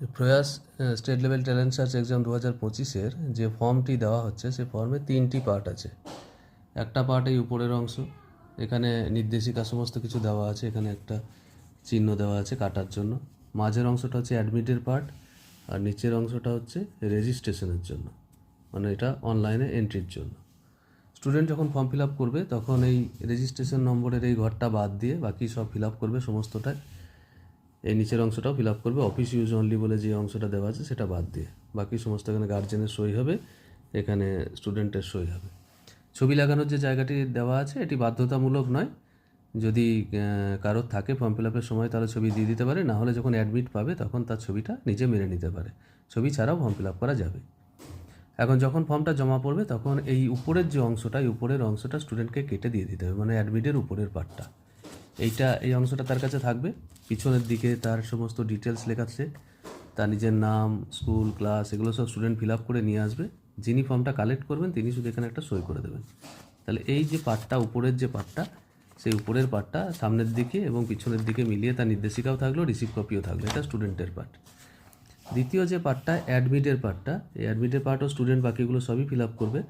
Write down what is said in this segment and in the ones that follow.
Prayas state level talent search exam দু হাজার পঁচিশের যে ফর্মটি দেওয়া হচ্ছে, সে ফর্মে তিনটি পার্ট আছে। একটা পার্ট এই উপরের অংশ, এখানে নির্দেশিকা সমস্ত কিছু দেওয়া আছে, এখানে একটা চিহ্ন দেওয়া আছে কাটার জন্য। মাঝের অংশটা হচ্ছে অ্যাডমিটের পার্ট, আর নিচের অংশটা হচ্ছে রেজিস্ট্রেশনের জন্য মানে এটা অনলাইনে এন্ট্রির জন্য। স্টুডেন্ট যখন ফর্ম ফিল আপ করবে, তখন এই রেজিস্ট্রেশন নম্বরের এই ঘরটা বাদ দিয়ে বাকি সব ফিল আপ করবে, সমস্তটাই এই নিচের অংশটাও ফিল আপ করবে। অফিস ইউজ অনলি বলে যে অংশটা দেওয়া আছে, সেটা বাদ দিয়ে। বাকি সমস্ত এখানে গার্জেনের সই হবে, এখানে স্টুডেন্টের সই হবে। ছবি লাগানোর যে জায়গাটি দেওয়া আছে, এটি বাধ্যতামূলক নয়। যদি কারোর থাকে ফর্ম ফিল আপের সময়, তাহলে ছবি দিয়ে দিতে পারে। না হলে যখন অ্যাডমিট পাবে, তখন তার ছবিটা নিজে মেরে নিতে পারে। ছবি ছাড়াও ফর্ম ফিল আপ করা যাবে। এখন যখন ফর্মটা জমা পড়বে, তখন এই উপরের যে অংশটা, এই উপরের অংশটা স্টুডেন্টকে কেটে দিয়ে দিতে হবে মানে অ্যাডমিটের উপরের পার্টটা এইটা, এই অংশটা তার কাছে থাকবে। পিছনের দিকে তার সমস্ত ডিটেলস লেখা আছে। তার নিজের নাম স্কুল ক্লাস এগুলো সব স্টুডেন্ট ফিল আপ করে নিয়ে আসবে। যিনি ফর্মটা কালেক্ট করবেন, তিনি শুধু এখানে একটা সই করে দেবেন। তাহলে এই যে পার্টটা উপরের যে পার্টটা সেই উপরের পার্টটা সামনের দিকে এবং পিছনের দিকে মিলিয়ে তার নির্দেশিকাও থাকল রিসিভ কপিও থাকল। এটা স্টুডেন্টের পার্ট দ্বিতীয় যে পার্টটা অ্যাডমিটের পার্টটা এই অ্যাডমিটের পার্টও স্টুডেন্ট বাকিগুলো সবই ফিল আপ করবে।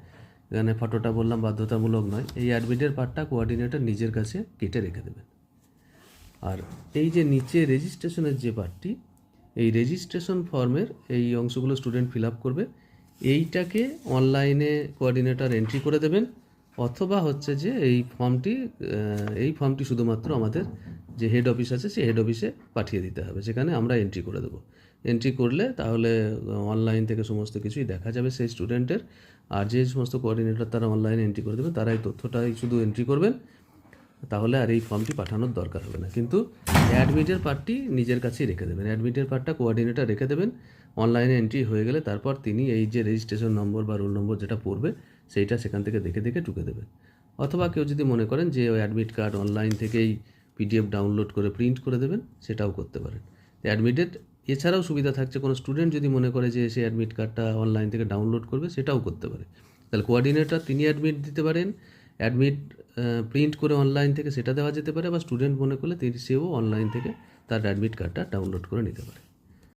এখানে ফটোটা বললাম, বাধ্যতামূলক নয়। এই অ্যাডমিটের পার্টটা কোঅর্ডিনেটর নিজের কাছে কেটে রেখে দেবেন আর এই যে নিচে রেজিস্ট্রেশনের যে পার্টটি এই রেজিস্ট্রেশন ফর্মের এই অংশগুলো স্টুডেন্ট ফিল আপ করবে। এইটাকে অনলাইনে কোঅর্ডিনেটর এন্ট্রি করে দেবেন, অথবা হচ্ছে যে এই ফর্মটি এই ফর্মটি শুধুমাত্র আমাদের যে হেড অফিস আছে, সেই হেড অফিসে পাঠিয়ে দিতে হবে, সেখানে আমরা এন্ট্রি করে দেবো। এন্ট্রি করলে তাহলে অনলাইন থেকে সমস্ত কিছুই দেখা যাবে সেই স্টুডেন্টের আর যে সমস্ত কোঅর্ডিনেটর তারা অনলাইনে এন্ট্রি করে দেবেন তারা এই তথ্যটাই শুধু এন্ট্রি করবেন। তাহলে আর এই ফর্মটি পাঠানোর দরকার হবে না। কিন্তু অ্যাডমিটের পার্টটি নিজের কাছেই রেখে দেবেন। অ্যাডমিটের পার্টটা কোঅর্ডিনেটর রেখে দেবেন। অনলাইনে এন্ট্রি হয়ে গেলে তারপর তিনি এই যে রেজিস্ট্রেশন নম্বর বা রোল নম্বর যেটা পড়বে, সেইটা সেখান থেকে দেখে দেখে টুকে দেবেন। অথবা কেউ যদি মনে করেন যে ওই অ্যাডমিট কার্ড অনলাইন থেকেই পিডিএফ ডাউনলোড করে প্রিন্ট করে দেবেন, সেটাও করতে পারেন। অ্যাডমিটেড, এছাড়াও সুবিধা থাকছে। কোনো স্টুডেন্ট যদি মনে করে যে সে অ্যাডমিট কার্ডটা অনলাইন থেকে ডাউনলোড করবে, সেটাও করতে পারে। তাহলে কোঅর্ডিনেটর তিনি অ্যাডমিট দিতে পারেন। অ্যাডমিট প্রিন্ট করে অনলাইন থেকে সেটা দেওয়া যেতে পারে বা স্টুডেন্ট মনে করলে তিনি সেও অনলাইন থেকে তার অ্যাডমিট কার্ডটা ডাউনলোড করে নিতে পারে।